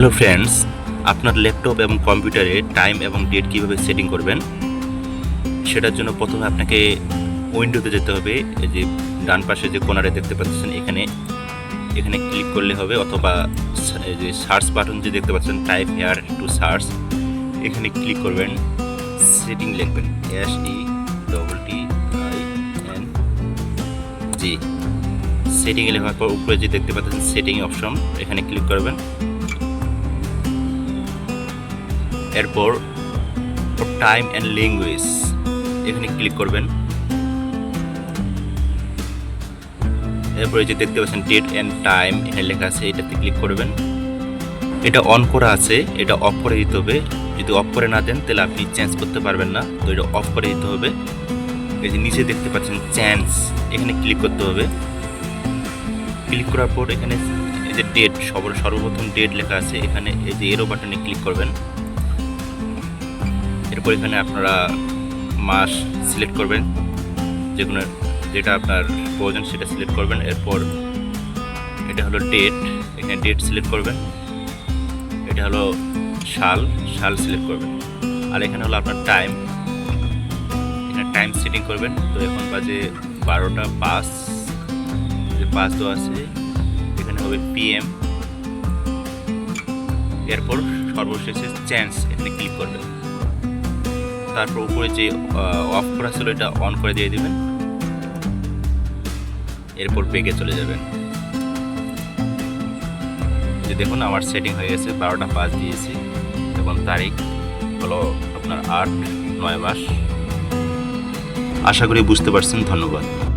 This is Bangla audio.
হ্যালো ফ্রেন্ডস, আপনার ল্যাপটপ এবং কম্পিউটারে টাইম এবং ডেট কীভাবে সেটিং করবেন? সেটার জন্য প্রথমে আপনাকে উইন্ডোতে যেতে হবে, এই যে ডান পাশে যে কোনারে দেখতে পাচ্ছেন এখানে। এখানে ক্লিক করলে হবে অথবা যে সার্চ বাটন যে দেখতে পাচ্ছেন, টাইপ হেয়ার টু সার্চ, এখানে ক্লিক করবেন, সেটিং লিখবেন S E double T I N G setting লেখার পর উপরে যে দেখতে পাচ্ছেন, সেটিং অপশন, এখানে ক্লিক করবেন। এরপর টাইম অ্যান্ড ল্যাঙ্গুয়েজ এখানে ক্লিক করবেন। এরপরে যে দেখতে পাচ্ছেন ডেট অ্যান্ড টাইম এখানে লেখা আছে, এটাতে ক্লিক করবেন। এটা অন করা আছে, এটা অফ করে দিতে হবে। যদি অফ করে না দেন, তাহলে আপনি চেঞ্জ করতে পারবেন না। তো এটা অফ করে দিতে হবে। এই যে নিচে দেখতে পাচ্ছেন চেঞ্জ এখানে ক্লিক করতে হবে। ক্লিক করার পর এখানে এই যে ডেট সর্বপ্রথম ডেট লেখা আছে, এখানে এই যে এরো বাটনে ক্লিক করবেন। এরপর এখানে আপনারা মাস সিলেক্ট করবেন। যে কোনো যেটা আপনার প্রয়োজন সেটা সিলেক্ট করবেন। এরপর এটা হলো ডেট এখানে ডেট সিলেক্ট করবেন। এটা হলো সাল। সাল সিলেক্ট করবেন। আর এখানে হলো আপনার টাইম এখানে টাইম সেটিং করবেন। তো এখন বাজে বারোটা পাঁচ। যে পাঁচ দেওয়া আছে। এখানে হবে পিএম এরপর সর্বশেষে চেঞ্জ এখানে ক্লিক করবেন। তারপর উপরে যে অফ করা ছিল, এটা অন করে দিয়ে দেবেন। এরপর পেগে চলে যাবেন। যে দেখুন, আমার সেটিং হয়ে গেছে, বারোটা পাঁচ দিয়েছি। এবং তারিখ হলো আপনার আট, নয় মাস। আশা করি বুঝতে পারছেন, ধন্যবাদ।